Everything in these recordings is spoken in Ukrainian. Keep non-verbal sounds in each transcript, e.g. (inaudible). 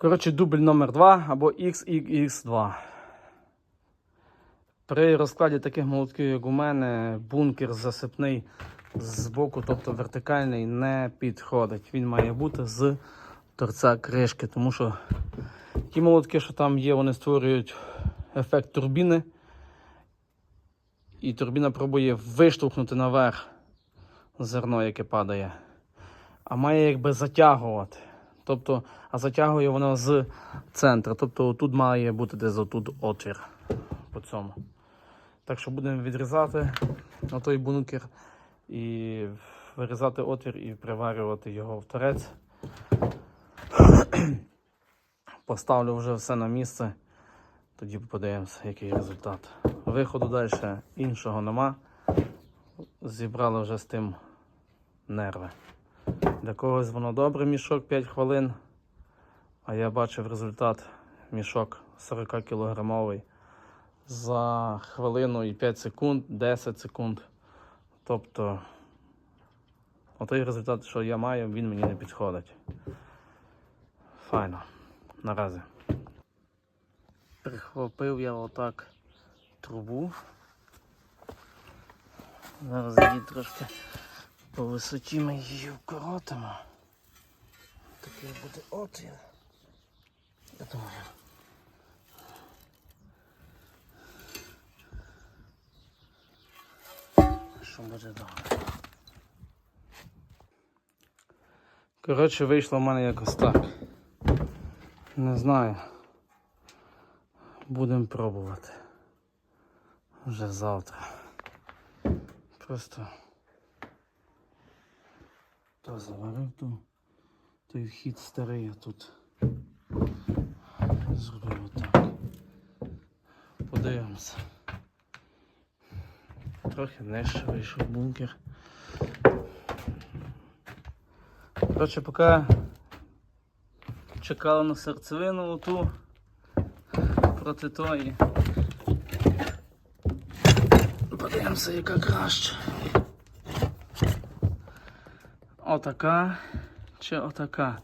Коротше, дубль номер 2 або XXX2. При розкладі таких молотків, як у мене, бункер засипний з боку, тобто вертикальний, не підходить. Він має бути з торця кришки, тому що ті молотки, що там є, вони створюють ефект турбіни. І турбіна пробує виштовхнути наверх зерно, яке падає. А має якби затягувати. Тобто, а затягує вона з центру. Тобто тут має бути десь отут отвір по цьому. Так що будемо відрізати на той бункер і вирізати отвір і приварювати його в торець. (clears throat) Поставлю вже все на місце. Тоді подивимося, який результат. Виходу далі іншого нема. Зібрали вже з тим нерви. Для когось воно добре, мішок 5 хвилин. А я бачив результат мішок 40 кілограмовий за хвилину і 5 секунд, 10 секунд. Тобто, отой результат, що я маю, він мені не підходить. Файно. Наразі. Прихопив я отак трубу. Зараз її трошки по висоті ми її вкоротимо. Такий буде отвір. Я думаю. Що буде добре. Коротше, вийшло в мене якось так. Не знаю. Будемо пробувати. Вже завтра. Просто то заварив ту, той вхід старий, а тут зробив отак. Подивимося. Трохи нижче вийшов бункер. Коротше, поки чекали на серцевину оту проти тої. Подивимося, яка краще. Отака чи отака.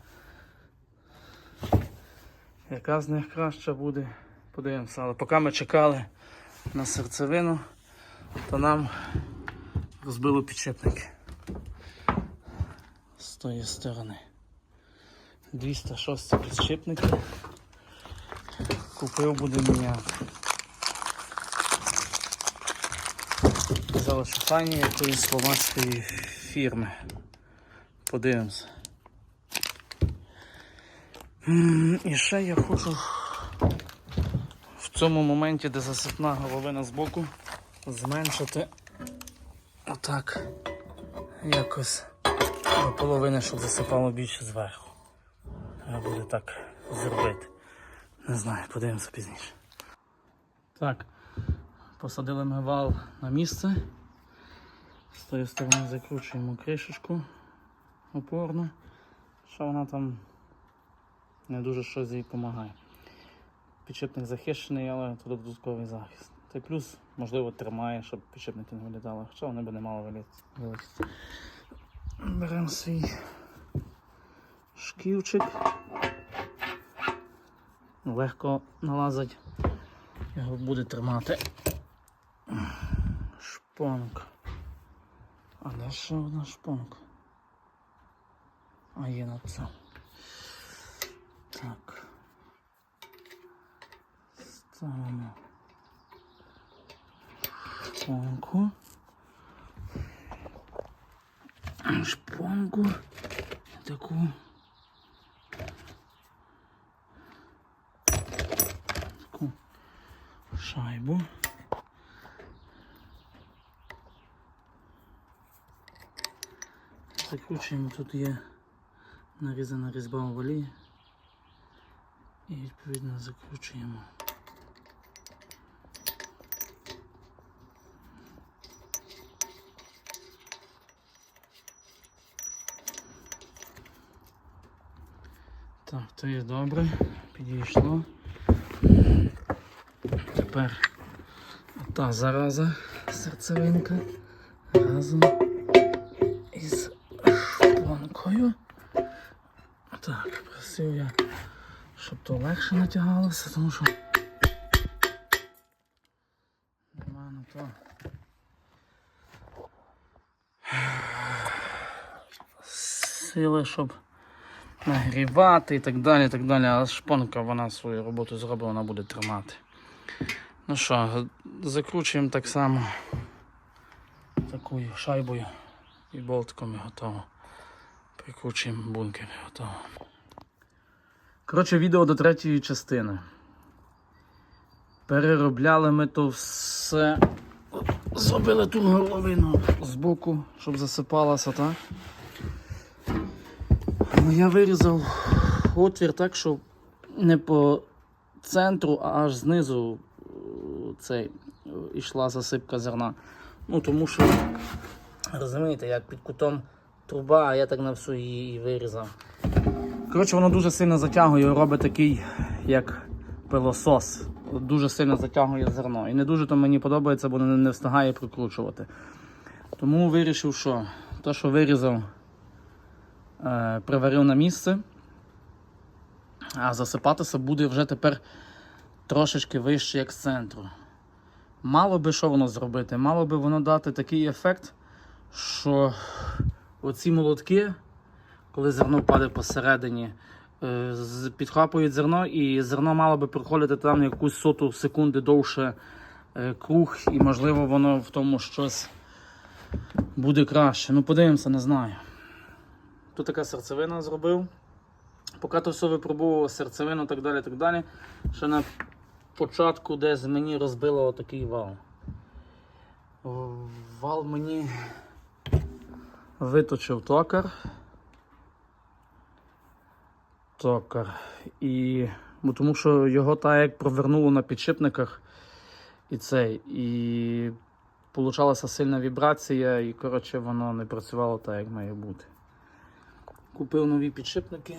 Яка з них краща буде? Подивимося. Але поки ми чекали на серцевину, то нам розбило підшипники з тої сторони. 206 підшипники. Купив буде. Казали, що якоїсь словацької фірми. Подивимося. М, І ще я хочу в цьому моменті, де засипна головина збоку, зменшити отак якось до половини, щоб засипало більше зверху. Треба буде так зробити. Не знаю, подивимося пізніше. Так, посадили ми вал на місце. З тої сторони закручуємо кришечку опорну, що вона там не дуже щось їй допомагає. Підшипник захищений, але тут додатковий захист. Та й плюс, можливо, тримає, щоб підшипники не вилітали, хоча вони би не мали виліт- вилетіти. Беремо свій шківчик. Легко налазить. Його буде тримати. Шпонка. А де ще одна шпонка? А є на це. Так. Ставимо шпонку. Шпонку. Таку. Таку шайбу. Закручуємо, тут є нарізана різьба у валі і відповідно закручуємо. Так, то є добре, підійшло. Тепер та зараза серцевинка разом із шпонкою. Так, я щоб то легше натягалося, тому що. Нема на то. Сили, щоб нагрівати і так далі, і так далі. А шпонка вона свою роботу зробить, вона буде тримати. Ну що, закручуємо так само такою шайбою і болтиком і готово. Прикручуємо бункер і готово. Коротше, відео до третьої частини. Переробляли ми то все. Зробили ту горловину з боку, щоб засипалося, так? Ну, я вирізав отвір так, щоб не по центру, а аж знизу е, цей, е, йшла засипка зерна. Ну тому що, розумієте, як під кутом труба, а я так на всю її вирізав. Коротше, воно дуже сильно затягує, робить такий, як пилосос. Дуже сильно затягує зерно. І не дуже то мені подобається, бо не, встигає прикручувати. Тому вирішив, що те, що вирізав, е, приварив на місце, а засипатися буде вже тепер трошечки вище, як з центру. Мало би що воно зробити? Мало би воно дати такий ефект, що оці молотки, коли зерно падає посередині, е, підхапують зерно, і зерно мало би проходити там якусь соту секунди довше е, круг, і можливо воно в тому щось буде краще. Ну, подивимося, не знаю. Тут така серцевина зробив. Поки то все випробував серцевину, так далі, так далі. Ще на початку десь мені розбило отакий вал. Вал мені виточив токар. Токар. І, бо тому що його так як провернуло на підшипниках і цей. І получалася сильна вібрація, і коротше воно не працювало так, як має бути. Купив нові підшипники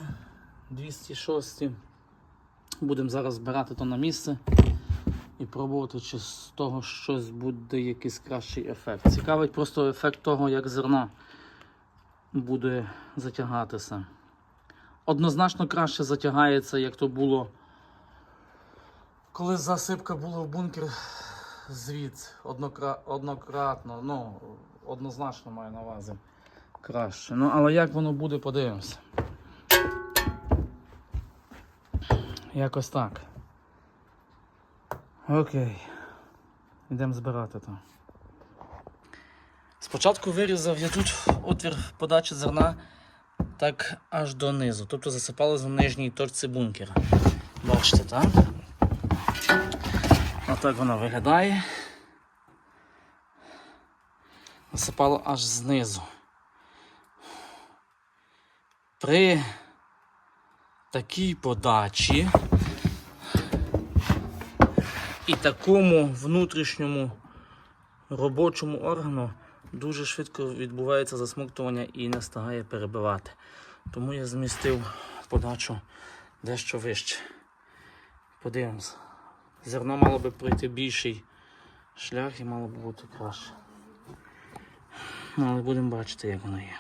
206. Будемо зараз збирати то на місце і пробувати, чи з того щось буде якийсь кращий ефект. Цікавить просто ефект того, як зерно буде затягатися. Однозначно краще затягається, як то було, коли засипка була в бункер звідси. Однокра... Однократно, ну, однозначно маю на увазі. Краще. Ну, але як воно буде, подивимося. Якось так. Окей. Йдемо збирати то. Спочатку вирізав я тут отвір подачі зерна так аж донизу. Тобто засипали в нижній точці бункера. Бачите, так? Отак воно виглядає. Засипало аж знизу. При такій подачі і такому внутрішньому робочому органу дуже швидко відбувається засмоктування і не стагає перебивати. Тому я змістив подачу дещо вище. Подивимось. Зерно мало би пройти більший шлях і мало би бути краще. Ну, але будемо бачити, як воно є.